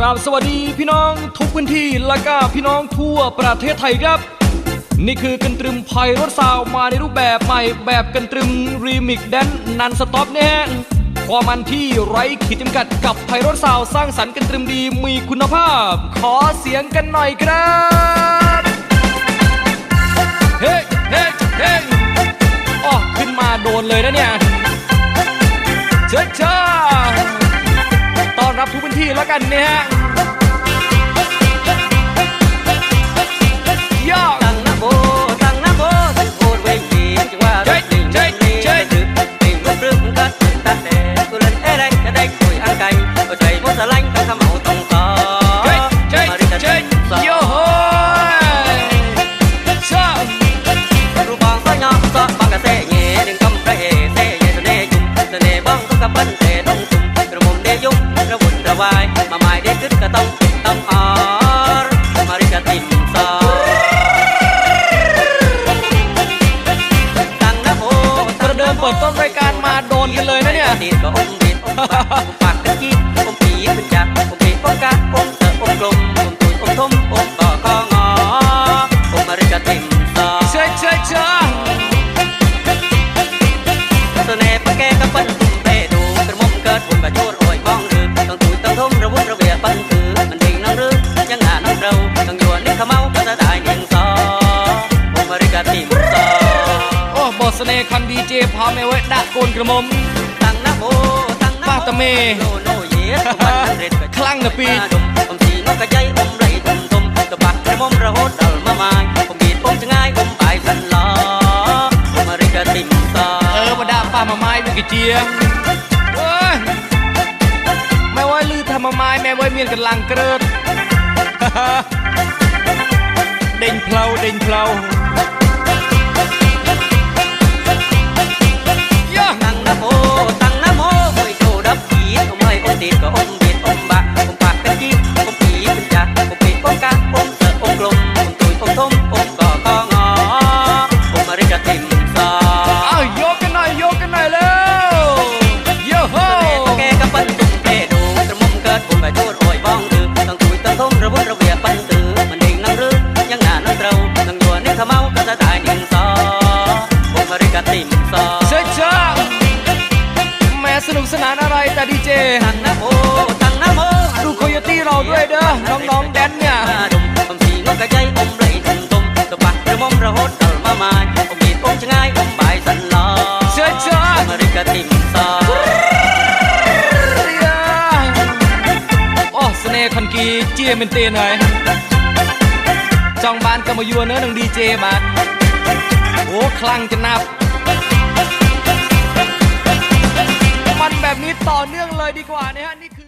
กราบสวัสดีพี่น้องทุกพื้นที่และก็พี่น้องทั่วประเทศไทยครับ นี่คือกันตรึมไพรถซาวมาในรูปแบบใหม่แบบกันตรึมรีมิกแดนนันสต็อปเนี่ยฮะความมันที่ไร้ขีดจำกัดกับไพรถซาวสร้างสรรค์กันตรึมดีมีคุณภาพ ขอเสียงกันหน่อยครับเฮ้เฮ้เฮ้อ๋อขึ้นมาโดนเลยนะเนี่ย ทุกพื้นที่แล้วกันเนี่ยฮะย่อตั้งนะโบตั้งนะโบตั้งโอดเวงดีจังว่าเจ๊เจ๊เจ๊ดึกดึกรุกรึกกัดตัดแต่กูเล่นเอ้ไรก็ได้คุยอังไก่ก็ใจโมสลังต้องทำเอาต้องต่อเจ๊เจ๊มาริกาเจ๊สอโยโฮชารูปองก็ยอมซอบางกะเซ่เระวุ่นระวายมาหมายเด็กขึ้นก็ต้องต้องออรมาริกาติมซอตั้งนะโบประเดิมเปิดต้นรายการมาโดนกันเลยนะเนี่ยดีดก็อมดีดอมปากอมปากกันจีดอมปีขึ้นจากอมปีอมกาอม คันดีเจพาเมไว้ดะโกนกระหมอมตั้งนะโมตั้งนะป้าตะเมโนโนเยสมันเร็ดคลั่งนะปีดมผมสีนกกระใจอมไหลทมทมตะบักกระมอมระโหดดลมาไม้ผมบีดผมจะง่ายผมปลายสันลอผมมาริกาติมซอเออมาดาป้ามาไม้เป็นกระเจียเว้ยแม่ว่าลือทำมาไม้แม่ว่าเมียนกันลังเกริดเด่งเพลาเด่งเพลา ะมุมเกิดบุญกระโจดโอยบ้องตือต้องตุยต้องทมระวุ้นระเวียปั้นตือมันดิ่งน้ำรือยังงานน้ำเราต้องยัวนี่ขมเมาก็จะได้เนียงซอผมมาริกาติมซอ เชิญเชิญแม่สนุกสนานอะไรแต่ดีเจ ตั้งนะโมตั้งนะโม ดูโคโยตี้เราด้วยเด้อ น้องๆ อมไหลตุ่มตุ่มตะปักกระมมระหดเดลมาไม้อมบีดอมจะง่ายอมบายสันลอเชิญเชิญผมมาริกาติมซอโอ้เสน่ห์คันกีเจียเป็นเตียนหน่อยจองบ้านก็มายัวเนื้อหนึ่งดีเจมาโอ้คลั่งจะนับมันแบบนี้ต่อเนื่องเลยดีกว่านะฮะนี่